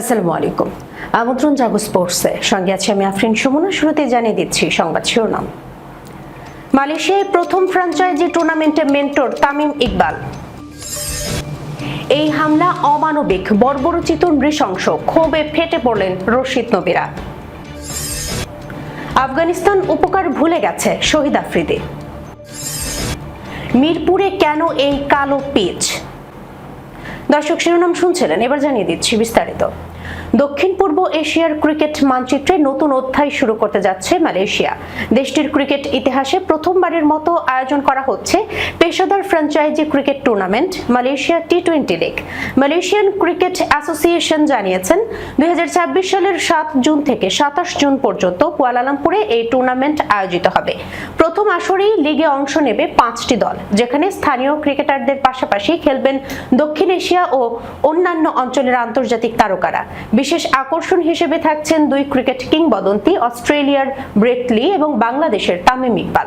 আসসালামু আলাইকুম। আমন্ত্রণ জাগো স্পোর্টসে সঙ্গে আছি আমি আফরিন সুমনা, শুরুতে জানিয়ে দিচ্ছি সংবাদ শিরোনাম। মালয়েশিয়ায় প্রথম ফ্র্যাঞ্চাইজি টুর্নামেন্টে মেন্টর তামিম ইকবাল। এই হামলা অমানবিক, বর্বরচিত নৃশংস, ক্ষোভে ফেটে পড়লেন রশিদ নবীরা। আফগানিস্তান উপকার ভুলে গেছে শহীদ আফ্রিদি। মিরপুরে কেন এই কালো পিচ? দর্শক শিরোনাম শুনছিলেন এবার জানিয়ে দিচ্ছি বিস্তারিত। দক্ষিণ পূর্ব এশিয়ার ক্রিকেট মানচিত্রে নতুন অধ্যায় শুরু করতে যাচ্ছে মালয়েশিয়া। দেশটির ক্রিকেট ইতিহাসে প্রথমবারের মতো আয়োজন করা হচ্ছে পেশাদার franchise cricket tournament, Malaysia T twenty league. Malaysian cricket association জানিয়েছেন, দুই সালের সাত জুন থেকে সাতাশ জুন পর্যন্ত কুয়ালালামপুরে এই টুর্নামেন্ট আয়োজিত হবে। প্রথম আসরেই লিগে অংশ নেবে পাঁচটি দল, যেখানে স্থানীয় ক্রিকেটারদের পাশাপাশি খেলবেন দক্ষিণ এশিয়া ও অন্যান্য অঞ্চলের আন্তর্জাতিক তারকারা। বিশেষ আকর্ষণ হিসেবে থাকছেন দুই ক্রিকেট কিংবদন্তি, অস্ট্রেলিয়ার ব্রেটলি এবং বাংলাদেশের তামিম ইকবাল,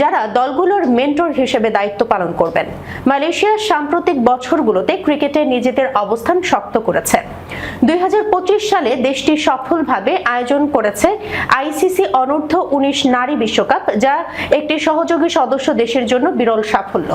যারা দলগুলোর মেন্টর হিসেবে দায়িত্ব পালন করবেন। মালয়েশিয়ার সাম্প্রতিক বছরগুলোতে ক্রিকেটে নিজেদের অবস্থান শক্ত করেছে। দুই হাজার পঁচিশ সালে দেশটি সফলভাবে আয়োজন করেছে আইসিসি অনূর্ধ্ব উনিশ নারী বিশ্বকাপ, যা একটি সহযোগী সদস্য দেশের জন্য বিরল সাফল্য।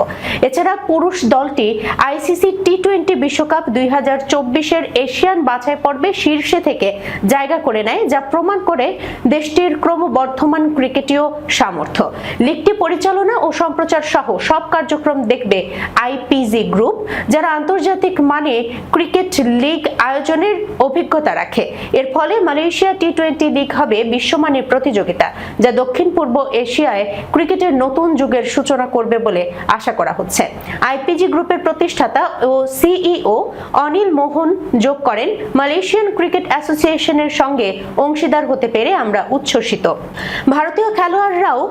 এছাড়া পুরুষ দলটি আইসিসি টি টোয়েন্টি বিশ্বকাপ দুই চব্বিশের এশিয়ান বাছাই পর্বে শীর্ষে থেকে জায়গা করে নেয়, যা প্রমাণ করে দেশটির ক্রমবর্ধমান ক্রিকেটীয় সামর্থ্য। লিগটি পরিচালনা ও সম্প্রচার সহ সব কার্যক্রম দেখবে আইপিজি গ্রুপ, যারা আন্তর্জাতিক মানে ক্রিকেট লিগ আয়োজনের অভিজ্ঞতা রাখে। এর ফলে মালয়েশিয়া টি টোয়েন্টি লিগ হবে বিশ্বমানের প্রতিযোগিতা, যা দক্ষিণ পূর্ব এশিয়ায় ক্রিকেটের নতুন যুগের সূচনা করবে বলে আশা করা হচ্ছে। আইপিজি গ্রুপের প্রতিষ্ঠাতা ও সিইও অনিল মোহন যোগ করেন, মালয়েশিয়ান ক্রিকেট অ্যাসোসিয়েশনের সঙ্গে অংশীদার হতে পেরে আমরা উচ্ছ্বসিত। ভারতীয় খেলোয়াড়রাও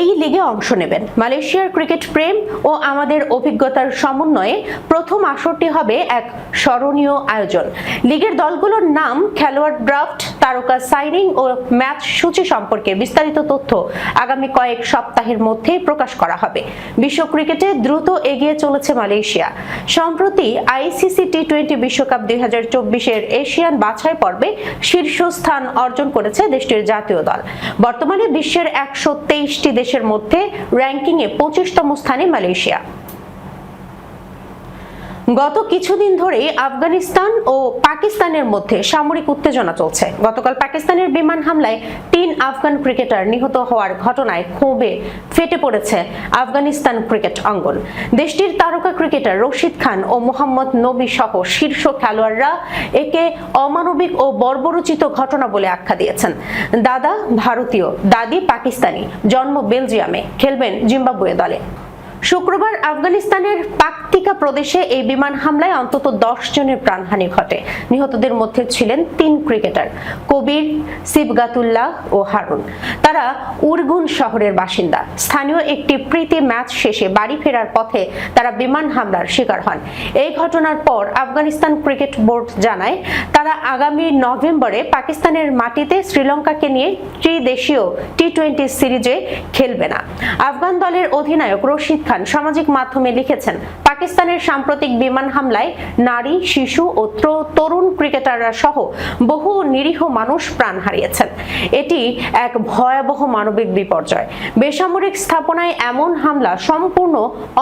এই লিগে অংশ নেবেন। মালয়েশিয়ার ক্রিকেট প্রেম ও আমাদের অভিজ্ঞতার সমন্বয়ে প্রথম আসরটি হবে এক স্মরণীয় আয়োজন। লিগের দলগুলোর নাম, খেলোয়াড় ড্রাফট, তারকা সাইনিং ও ম্যাচ সূচি সম্পর্কে বিস্তারিত তথ্য আগামী কয়েক সপ্তাহের মধ্যে প্রকাশ করা হবে। বিশ্ব ক্রিকেটে দ্রুত এগিয়ে চলেছে মালয়েশিয়া। সম্প্রতি আইসিসি টি টোয়েন্টি বিশ্বকাপ দুই হাজার চব্বিশের এশিয়ান বাছাই পর্বে শীর্ষস্থান অর্জন করেছে দেশটির জাতীয় দল। বর্তমানে বিশ্বের একশো তেইশটি দেশের মধ্যে র্যাঙ্কিংয়ে পঁচিশতম স্থানে মালয়েশিয়া। গত কিছুদিন ধরেই আফগানিস্তান ও পাকিস্তানের মধ্যে সামরিক উত্তেজনা চলছে। গতকাল পাকিস্তানের বিমান হামলায় তিন আফগান ক্রিকেটার নিহত হওয়ার ঘটনায় ক্ষোভে ফেটে পড়েছে আফগানিস্তান ক্রিকেট অঙ্গন। দেশটির তারকা ক্রিকেটার রশিদ খান ও মোহাম্মদ নবী সহ শীর্ষ খেলোয়াড়রা একে অমানবিক ও বর্বরোচিত ঘটনা বলে আখ্যা দিয়েছেন। দাদা ভারতীয়, দাদি পাকিস্তানি, জন্ম বেলজিয়ামে, খেলবেন জিম্বাবুয়ে দলে। শুক্রবার আফগানিস্তানের পাকতিকা প্রদেশে এই বিমান হামলায় অন্তত দশ জনের প্রাণহানি ঘটে। নিহতদের মধ্যে ছিলেন তিন ক্রিকেটার, কবির, সিবগাতুল্লাহ ও হারুন। তারা উরগুন শহরের বাসিন্দা। স্থানীয় একটি প্রীতি ম্যাচ শেষে বাড়ি ফেরার পথে তারা বিমান হামলার শিকার হন। এই ঘটনার পর আফগানিস্তান ক্রিকেট বোর্ড জানায়, তারা আগামী নভেম্বরে পাকিস্তানের মাটিতে শ্রীলঙ্কাকে নিয়ে ত্রিদেশীয় টি টোয়েন্টি সিরিজে খেলবে না। আফগান দলের অধিনায়ক রশিদ খান সামাজিক মাধ্যমে লিখেছেন, পাকিস্তানের সাম্প্রতিক বিমান হামলায় নারী, শিশু ও তরুণ ক্রিকেটাররা সহ বহু নিরীহ মানুষ প্রাণ হারিয়েছেন। এটি এক ভয়াবহ মানবিক বিপর্যয়। বেসামরিক স্থাপনায় এমন হামলা সম্পূর্ণ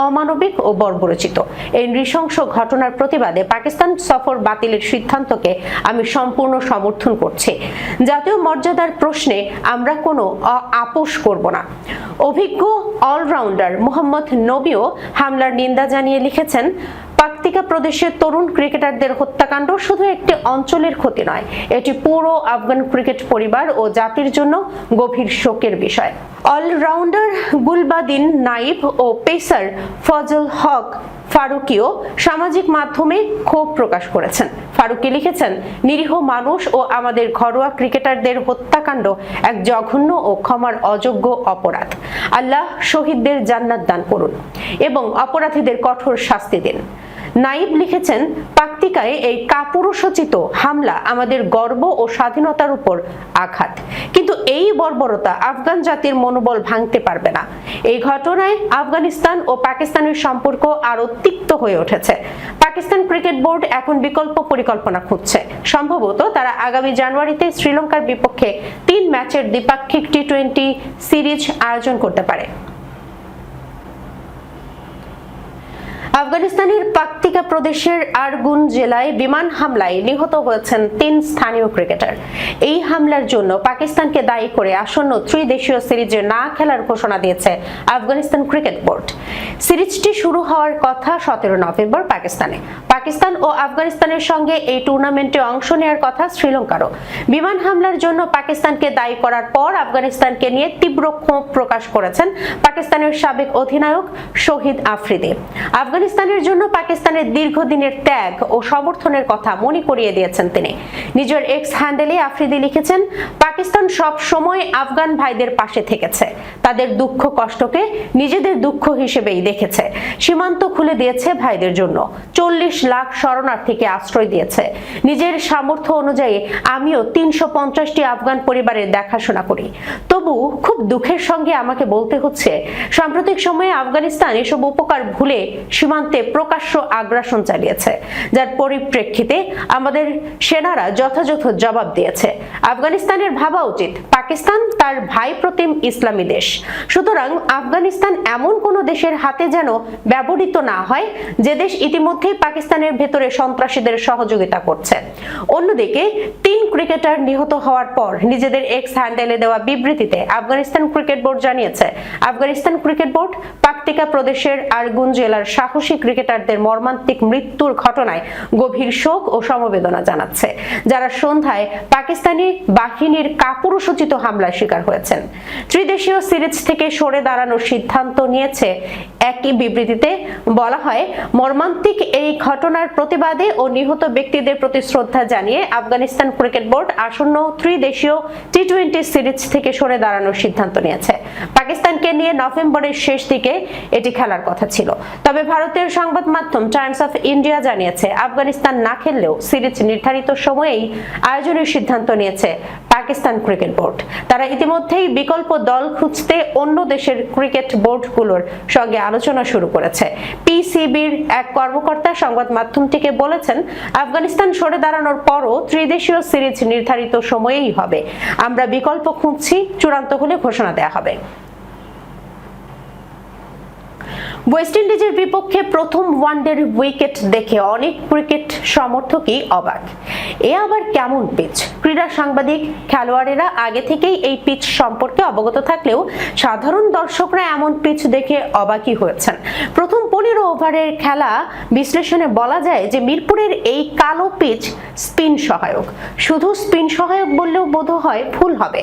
অমানবিক ও বর্বরচিত। এই নৃশংস ঘটনার প্রতিবাদে পাকিস্তান সফর বাতিলের সিদ্ধান্তকে আমি সম্পূর্ণ সমর্থন করছি। জাতীয় মর্যাদার প্রশ্নে আমরা কোনো আপোষ করব না। অভিজ্ঞ অলরাউন্ডার মোহাম্মদ নবীও হামলার নিন্দা জানিয়ে লিখেছেন পাকতিকা প্রদেশের তরুণ ক্রিকেটারদের হত্যাকাণ্ড শুধু একটি অঞ্চলের ক্ষতি নয়, এটি পুরো আফগান ক্রিকেট পরিবার ও জাতির জন্য গভীর শোকের বিষয়। অলরাউন্ডার গুলবাদিন নাইব ও পেসার ফজল হক ফারুকিও সামাজিক মাধ্যমে ক্ষোভ প্রকাশ করেছেন। ফারুকি লিখেছেন, নিরীহ মানুষ ও আমাদের ঘরোয়া ক্রিকেটারদের হত্যাকাণ্ড এক জঘন্য ও ক্ষমার অযোগ্য অপরাধ। আল্লাহ শহীদদের জান্নাত দান করুন এবং অপরাধীদের কঠোর শাস্তি দিন। নাইব লিখেছেন, পাকতিকায় এই কাপুরুষোচিত হামলা আমাদের গর্ব ও স্বাধীনতার উপর আঘাত। কিন্তু এই বর্বরতা আফগান জাতির মনোবল ভাঙতে পারবে না। এই ঘটনায় আফগানিস্তান ও পাকিস্তানের সম্পর্ক আরও তিক্ত হয়ে উঠেছে। পাকিস্তান ক্রিকেট বোর্ড এখন বিকল্প পরিকল্পনা খুঁজছে। সম্ভবত তারা আগামী জানুয়ারিতে শ্রীলঙ্কার বিপক্ষে তিন ম্যাচের দ্বিপাক্ষিক টি টোয়েন্টি সিরিজ আয়োজন করতে পারে। আফগানিস্তানের পাকতিকা প্রদেশের আরগুন জেলায় বিমান হামলায় নিহত হয়েছেন তিন স্থানীয় ক্রিকেটার। এই হামলার জন্য পাকিস্তানকে দায়ী করে আসন্ন ত্রিদেশীয় সিরিজে না খেলার ঘোষণা দিয়েছে আফগানিস্তান ক্রিকেট বোর্ড। সিরিজটি শুরু হওয়ার কথা সতেরো নভেম্বর পাকিস্তানে। পাকিস্তান ও আফগানিস্তানের সঙ্গে এই টুর্নামেন্টে অংশ নেওয়ার কথা শ্রীলঙ্কারও। বিমান হামলার জন্য পাকিস্তানকে দায়ী করার পর আফগানিস্তানকে নিয়ে তীব্র ক্ষোভ প্রকাশ করেছেন পাকিস্তানের সাবেক অধিনায়ক শহীদ আফ্রিদি। আফগানিস্তানের জন্য পাকিস্তানের দীর্ঘদিনের ত্যাগ ও সমর্থনের কথা মনে করিয়ে দিয়েছেন তিনি। নিজের এক্স হ্যান্ডেলে আফ্রিদি লিখেছেন, পাকিস্তান সব সময় আফগান ভাইদের পাশে থেকেছে। তাদের দুঃখ কষ্টকে নিজেদের দুঃখ হিসেবেই দেখেছে। সীমান্ত খুলে দিয়েছে ভাইদের জন্য। চল্লিশ লাখ শরণার্থীকে আশ্রয় দিয়েছে। নিজের সামর্থ্য অনুযায়ী আমিও তিনশো পঞ্চাশটি আফগান পরিবারের দেখাশোনা করি। তবু খুব দুঃখের সঙ্গে আমাকে বলতে হচ্ছে, সাম্প্রতিক সময়ে আফগানিস্তান এসব উপকার ভুলে সীমান্তে প্রকাশ্য আগ্রাসন চালিয়েছে। যার পরিপ্রেক্ষিতে আমাদের সেনারা যথাযথ জবাব দিয়েছে। আফগানিস্তানের ভাবা উচিত, পাকিস্তান তার ভাই প্রতিম ইসলামী দেশ। সুতরাং আফগানিস্তান এমন কোন দেশের হাতে যেন ব্যবহৃত না হয়, যে দেশ ইতিমধ্যেই পাকিস্তানের ভেতরে সন্ত্রাসীদের সহযোগিতা করছে। অন্যদিকে, তিন ক্রিকেটার নিহত হওয়ার পর নিজেদের এক্স হ্যান্ডেলে দেওয়া বিবৃতিতে আফগানিস্তান ক্রিকেট বোর্ড জানিয়েছে, আফগানিস্তান ক্রিকেট বোর্ড পাকতিকা প্রদেশের আরগুন জেলার সাহসী ক্রিকেটারদের মর্মান্তিক মৃত্যুর ঘটনায় গভীর শোক ও সমবেদনা জানাচ্ছে, যারা সন্ধ্যায় পাকিস্তানি বাহিনীর কাপুরুষোচিত হামলার শিকার হয়েছেন। ত্রিদেশীয় সিরিজ থেকে সরে দাঁড়ানোর সিদ্ধান্ত নিয়েছে একই বিবৃতিতে বলা হয়, মর্মান্তিক এই ঘটনার প্রতিবাদে ও নিহত ব্যক্তিদের প্রতি শ্রদ্ধা জানিয়ে আফগানিস্তান ক্রিকেট বোর্ড আসন্ন ত্রিদেশীয় টি টোয়েন্টি সিরিজ থেকে সরে দাঁড়ানোর সিদ্ধান্ত নিয়েছে। পাকিস্তানকে নিয়ে নভেম্বরের শেষ দিকে এটি খেলার কথা ছিল। তবে ভারতের সংবাদ মাধ্যম টাইমস অফ ইন্ডিয়া জানিয়েছে, আফগানিস্তান না খেললেও সিরিজ নির্ধারিত সময়েই আয়োজনের সিদ্ধান্ত নিয়েছে পাকিস্তান ক্রিকেট বোর্ড। তারা ইতিমধ্যেই বিকল্প দল খুঁজতে অন্য দেশের ক্রিকেট বোর্ডগুলোর সঙ্গে আলোচনা শুরু করেছে। পিসিবির এক কর্মকর্তা সংবাদ মাধ্যমটিকে বলেছেন, আফগানিস্তান সরে দাঁড়ানোর পরও ত্রিদেশীয় সিরিজ নির্ধারিত সময়েই হবে। আমরা বিকল্প খুঁজছি, চূড়ান্ত হলে ঘোষণা দেওয়া হবে। ওয়েস্ট ইন্ডিজের বিপক্ষে প্রথম ওয়ানডের উইকেট দেখে অনেক ক্রিকেট সমর্থকই অবাক। এ আবার কেমন পিচ ক্রীড়া সাংবাদিক, খেলোয়াড়েরা আগে থেকেই এই পিচ সম্পর্কে অবগত থাকলেও সাধারণ দর্শকরা এমন পিচ দেখে অবাকই হয়েছেন। প্রথম পনেরো ওভারের খেলা বিশ্লেষণে বলা যায় যে মিরপুরের এই কালো পিচ স্পিন সহায়ক। শুধু স্পিন সহায়ক বললেও বোধ হয় ভুল হবে।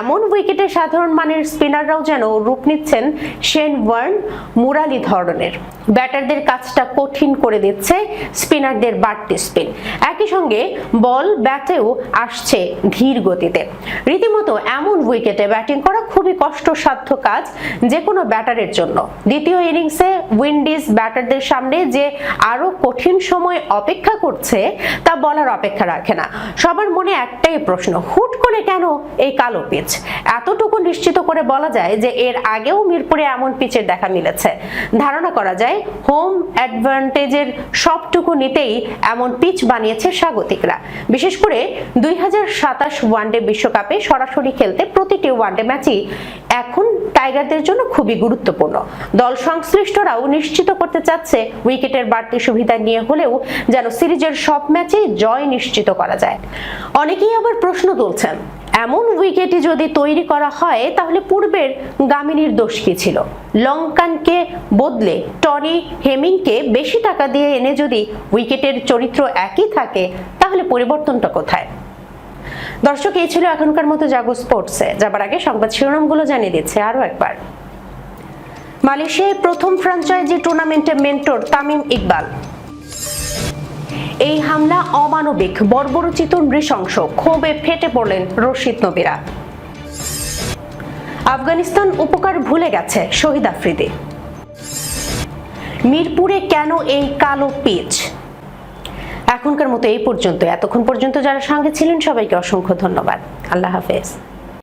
এমন উইকেটে সাধারণ মানের স্পিনাররাও যেন রূপ নিচ্ছেন শেন ওয়ার্ন, মুরালি ধরনের। ব্যাটারদের কাজটা কঠিন করে দিচ্ছে, স্পিনারদের বাড়তি স্পিন। একই সঙ্গে বল ব্যাটেও আসছে ধীর গতিতে। রীতিমতো এমন উইকেটে ব্যাটিং করা খুবই কষ্টসাধ্য কাজ যে কোনো ব্যাটারের জন্য। দ্বিতীয় ইনিংসে উইন্ডিজ ব্যাটারদের সামনে যে আরও কঠিন সময় অপেক্ষা করছে, তা বলার অপেক্ষা রাখে না। সবার মনে একটাই প্রশ্ন, হুট করে কেন এই কালো পিচ? এতটুকু নিশ্চিত করে বলা যায় যে এর আগেও মিরপুরে এমন পিচের দেখা মিলেছে। ধারণা করা যায় হোম অ্যাডভান্টেজের সবটুকু নিতেই এমন পিচ বানিয়েছে স্বাগতিকরা। বিশেষ করে দুই হাজার সাতাশ ওয়ানডে বিশ্বকাপে সরাসরি খেলতে প্রতিটি ওয়ানডে ম্যাচই এখন টাইগারদের জন্য খুবই গুরুত্বপূর্ণ। দল সংশ্লিষ্টরাও নিশ্চিত করতে চাচ্ছে, উইকেটের বাড়তি সুবিধা নিয়ে হলেও যেন সিরিজের সব ম্যাচেই জয় নিশ্চিত করা যায়। অনেকেই আবার প্রশ্ন তুলছেন এমন উইকেটই যদি তৈরি করা হয়, তাহলে পূর্বের গামিনীর দোষ কি ছিল? লঙ্কানকে বদলে টনি হেমিংকে বেশি টাকা দিয়ে এনে যদি উইকেটের চরিত্র একই থাকে, তাহলে পরিবর্তনটা কোথায়? দর্শক, এই ছিল এখনকার মতো জাগো স্পোর্টসে। যাবার আগে সংবাদ শিরোনামগুলো জানিয়ে দিচ্ছে আরও একবার। মালয়েশিয়ায় প্রথম ফ্রাঞ্চাইজি টুর্নামেন্টে মেন্টর তামিম ইকবাল। এই হামলা অমানবিক, বর্বরচিত নৃশংস। ক্ষোভে ফেটে পড়লেন রশিদ নবীরা। আফগানিস্তান উপকার ভুলে গেছে শহীদ আফ্রিদি। মিরপুরে কেন এই কালো পিচ? এখনকার মতো এই পর্যন্ত। এতক্ষণ পর্যন্ত যারা সঙ্গে ছিলেন, সবাইকে অসংখ্য ধন্যবাদ। আল্লাহ হাফেজ।